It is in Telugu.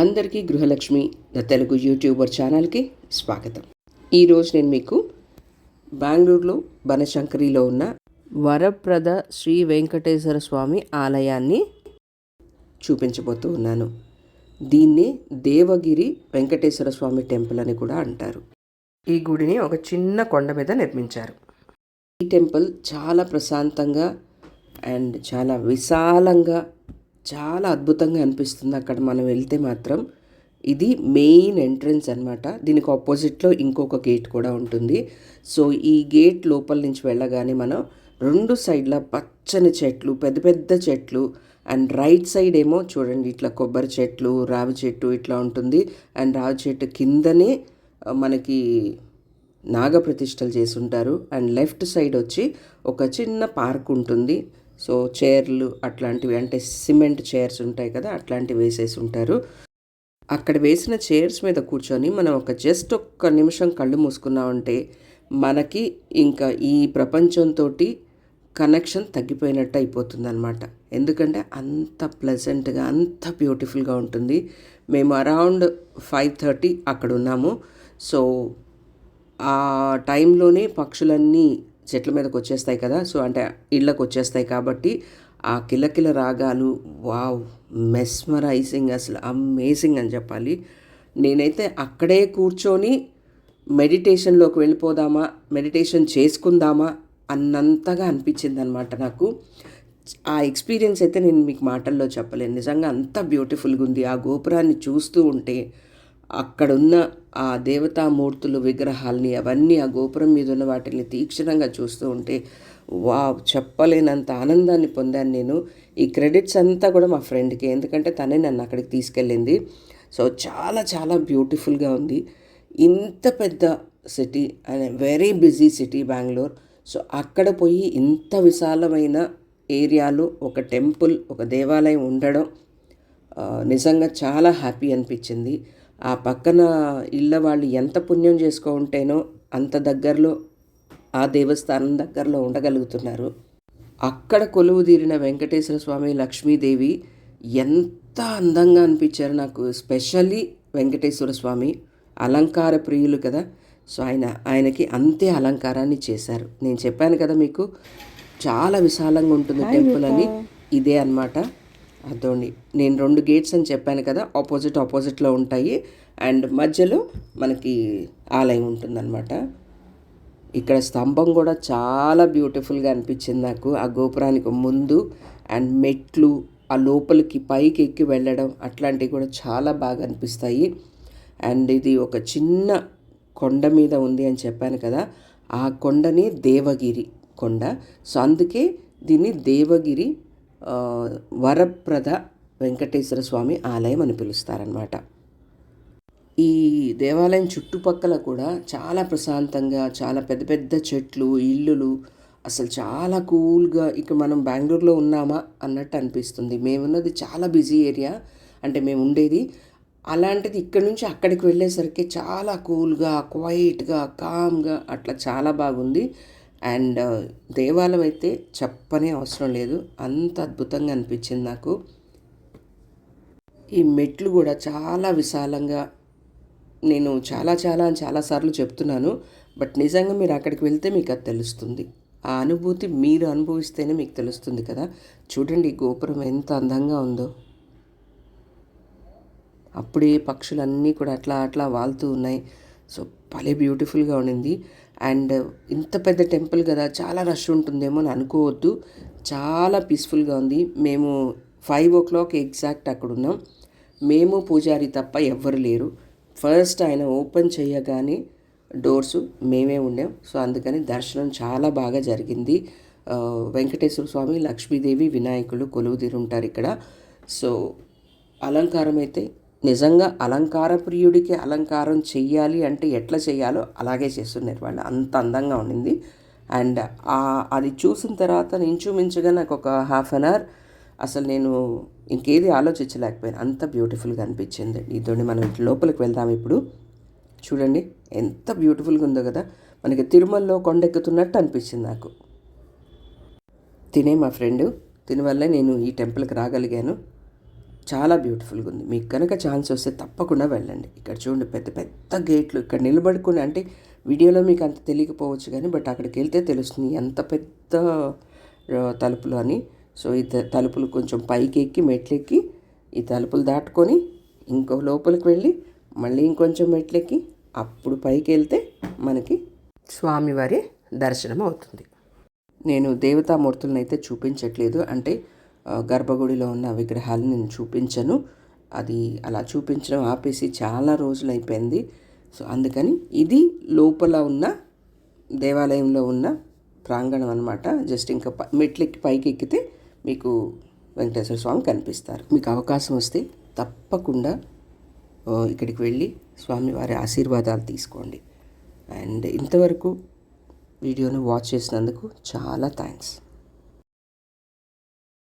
అందరికీ గృహలక్ష్మి ద తెలుగు యూట్యూబర్ ఛానల్కి స్వాగతం. ఈరోజు నేను మీకు బెంగళూరులో బనశంకరిలో ఉన్న వరప్రద శ్రీ వెంకటేశ్వర స్వామి ఆలయాన్ని చూపించబోతూ ఉన్నాను. దీన్ని దేవగిరి వెంకటేశ్వర స్వామి టెంపుల్ అని కూడా అంటారు. ఈ గుడిని ఒక చిన్న కొండ మీద నిర్మించారు. ఈ టెంపుల్ చాలా ప్రశాంతంగా అండ్ చాలా విశాలంగా చాలా అద్భుతంగా అనిపిస్తుంది అక్కడ మనం వెళ్తే మాత్రం. ఇది మెయిన్ ఎంట్రన్స్ అనమాట దీనికి ఆపోజిట్లో ఇంకొక గేట్ కూడా ఉంటుంది. సో ఈ గేట్ లోపల నుంచి వెళ్ళగానే మనం రెండు సైడ్ల పచ్చని చెట్లు పెద్ద పెద్ద చెట్లు అండ్ రైట్ సైడ్ ఏమో చూడండి ఇట్లా కొబ్బరి చెట్లు రావి చెట్టు ఇట్లా ఉంటుంది. అండ్ రావి చెట్టు కిందనే మనకి నాగప్రతిష్టలు చేసి ఉంటారు. అండ్ లెఫ్ట్ సైడ్ వచ్చి ఒక చిన్న పార్క్ ఉంటుంది. సో చైర్లు అట్లాంటివి అంటే సిమెంట్ చైర్స్ ఉంటాయి కదా అట్లాంటివి వేసేసి ఉంటారు. అక్కడ వేసిన చైర్స్ మీద కూర్చొని మనం ఒక జస్ట్ ఒక్క నిమిషం కళ్ళు మూసుకున్నామంటే మనకి ఇంకా ఈ ప్రపంచంతో కనెక్షన్ తగ్గిపోయినట్టు అయిపోతుంది అనమాట ఎందుకంటే అంత ప్లెజెంట్గా అంత బ్యూటిఫుల్గా ఉంటుంది. మేము అరౌండ్ ఫైవ్ థర్టీ అక్కడ ఉన్నాము. సో ఆ టైంలోనే పక్షులన్నీ చెట్ల మీదకి వచ్చేస్తాయి కదా సో అంటే ఇళ్ళకి వచ్చేస్తాయి కాబట్టి ఆ కిలకిల రాగాలు వావ్ మెస్మరైజింగ్ అసలు అమేజింగ్ అని చెప్పాలి. నేనైతే అక్కడే కూర్చొని మెడిటేషన్లోకి వెళ్ళిపోదామా మెడిటేషన్ చేసుకుందామా అన్నంతగా అనిపించింది అనమాట నాకు. ఆ ఎక్స్పీరియన్స్ అయితే నేను మీకు మాటల్లో చెప్పలేను. నిజంగా అంత బ్యూటిఫుల్గా ఉంది. ఆ గోపురాన్ని చూస్తూ ఉంటే అక్కడున్న ఆ దేవతామూర్తులు విగ్రహాల్ని అవన్నీ ఆ గోపురం మీద ఉన్న వాటిని తీక్షణంగా చూస్తూ ఉంటే వావ్ చెప్పలేనంత ఆనందాన్ని పొందాను నేను. ఈ క్రెడిట్స్ అంతా కూడా మా ఫ్రెండ్కి ఎందుకంటే తనే నన్ను అక్కడికి తీసుకెళ్ళింది. సో చాలా చాలా బ్యూటిఫుల్గా ఉంది. ఇంత పెద్ద city and very busy city Bengaluru. So అక్కడ పోయి ఇంత విశాలమైన ఏరియాలో ఒక టెంపుల్ ఒక దేవాలయం ఉండడం నిజంగా చాలా హ్యాపీ అనిపించింది. ఆ పక్కన ఇళ్ళ వాళ్ళు ఎంత పుణ్యం చేసుకో ఉంటేనో అంత దగ్గరలో ఆ దేవస్థానం దగ్గరలో ఉండగలుగుతున్నారు. అక్కడ కొలువు తీరిన వెంకటేశ్వర స్వామి లక్ష్మీదేవి ఎంత అందంగా అనిపించారు నాకు స్పెషల్లీ వెంకటేశ్వర స్వామి. అలంకార ప్రియులు కదా. సో ఆయన ఆయనకి అంతే అలంకారాన్ని చేశారు. నేను చెప్పాను కదా మీకు చాలా విశాలంగా ఉంటుంది టెంపుల్ అని. ఇదే అన్నమాట. అదోండి. నేను రెండు గేట్స్ అని చెప్పాను కదా ఆపోజిట్ ఆపోజిట్లో ఉంటాయి. అండ్ మధ్యలో మనకి ఆలయం ఉంటుందన్నమాట. ఇక్కడ స్తంభం కూడా చాలా బ్యూటిఫుల్గా అనిపించింది నాకు. ఆ గోపురానికి ముందు అండ్ మెట్లు ఆ లోపలికి పైకి ఎక్కి వెళ్ళడం అట్లాంటివి కూడా చాలా బాగా అనిపిస్తాయి. అండ్ ఇది ఒక చిన్న కొండ మీద ఉంది అని చెప్పాను కదా ఆ కొండని దేవగిరి కొండ. సో అందుకే దీన్ని దేవగిరి వరప్రద వెంకటేశ్వర స్వామి ఆలయం అని పిలుస్తారనమాట ఈ దేవాలయం చుట్టుపక్కల కూడా చాలా ప్రశాంతంగా చాలా పెద్ద పెద్ద చెట్లు ఇల్లులు అసలు చాలా కూల్గా ఇక మనం బెంగళూరులో ఉన్నామా అన్నట్టు అనిపిస్తుంది. మేమున్నది చాలా బిజీ ఏరియా అంటే మేము ఉండేది అలాంటిది ఇక్కడి నుంచి అక్కడికి వెళ్ళేసరికి చాలా కూల్గా క్వైట్గా కామ్గా అట్లా చాలా బాగుంది. అండ్ దేవాలయం అయితే చెప్పనే అవసరం లేదు. అంత అద్భుతంగా అనిపించింది నాకు. ఈ మెట్లు కూడా చాలా విశాలంగా నేను చాలా చాలా చాలాసార్లు చెప్తున్నాను. బట్ నిజంగా మీరు అక్కడికి వెళ్తే మీకు అది తెలుస్తుంది. ఆ అనుభూతి మీరు అనుభవిస్తేనే మీకు తెలుస్తుంది కదా. చూడండి ఈ గోపురం ఎంత అందంగా ఉందో. అప్పుడే పక్షులన్నీ కూడా అట్లా అట్లా వాలుతూ ఉన్నాయి. సో భలే బ్యూటిఫుల్గా ఉండింది. అండ్ ఇంత పెద్ద టెంపుల్ కదా చాలా రష్ ఉంటుందేమో అని అనుకోవద్దు. చాలా పీస్ఫుల్గా ఉంది. మేము ఫైవ్ ఓ క్లాక్ ఎగ్జాక్ట్ అక్కడ ఉన్నాం. మేము పూజారి తప్ప ఎవ్వరు లేరు. ఫస్ట్ ఆయన ఓపెన్ చేయగానే డోర్స్ మేమే ఉండాం. సో అందుకని దర్శనం చాలా బాగా జరిగింది. వెంకటేశ్వర స్వామి లక్ష్మీదేవి వినాయకులు కొలువుదీరు ఉంటారు ఇక్కడ. సో అలంకారం అయితే నిజంగా అలంకార ప్రియుడికి అలంకారం చెయ్యాలి అంటే ఎట్లా చేయాలో అలాగే చేస్తున్నారు వాళ్ళు అంత అందంగా ఉండింది. అండ్ అది చూసిన తర్వాత ఇంచుమించుగా నాకు ఒక హాఫ్ అన్ అవర్ అసలు నేను ఇంకేది ఆలోచించలేకపోయాను. అంత బ్యూటిఫుల్గా అనిపించింది. ఇతోని మనం ఇంటి లోపలికి వెళ్దాం ఇప్పుడు. చూడండి ఎంత బ్యూటిఫుల్గా ఉందో కదా. మనకి తిరుమలలో కొండెక్కుతున్నట్టు అనిపించింది నాకు. తినే మా ఫ్రెండ్ తిని నేను ఈ టెంపుల్కి రాగలిగాను. చాలా బ్యూటిఫుల్గా ఉంది. మీకు కనుక ఛాన్స్ వస్తే తప్పకుండా వెళ్ళండి. ఇక్కడ చూడండి పెద్ద పెద్ద గేట్లు ఇక్కడ నిలబడుకుని అంటే వీడియోలో మీకు అంత తెలియకపోవచ్చు కానీ బట్ అక్కడికి వెళ్తే తెలుస్తుంది ఎంత పెద్ద తలుపులు అని. సో ఈ తలుపులు కొంచెం పైకి ఎక్కి మెట్లెక్కి ఈ తలుపులు దాటుకొని ఇంకో లోపలికి వెళ్ళి మళ్ళీ ఇంకొంచెం మెట్లెక్కి అప్పుడు పైకి వెళ్తే మనకి స్వామివారి దర్శనం అవుతుంది. నేను దేవతామూర్తులను అయితే చూపించట్లేదు. అంటే గర్భగుడిలో ఉన్న విగ్రహాలు నేను చూపించను. అది అలా చూపించడం ఆపేసి చాలా రోజులు అయిపోయింది సో అందుకని ఇది లోపల ఉన్న దేవాలయంలో ఉన్న ప్రాంగణం అనమాట జస్ట్ ఇంకా ప- మెట్లెక్కి పైకి ఎక్కితే మీకు వెంకటేశ్వర స్వామి కనిపిస్తారు. మీకు అవకాశం వస్తే తప్పకుండా ఇక్కడికి వెళ్ళి స్వామివారి ఆశీర్వాదాలు తీసుకోండి. అండ్ ఇంతవరకు వీడియోని వాచ్ చేసినందుకు చాలా థ్యాంక్స్.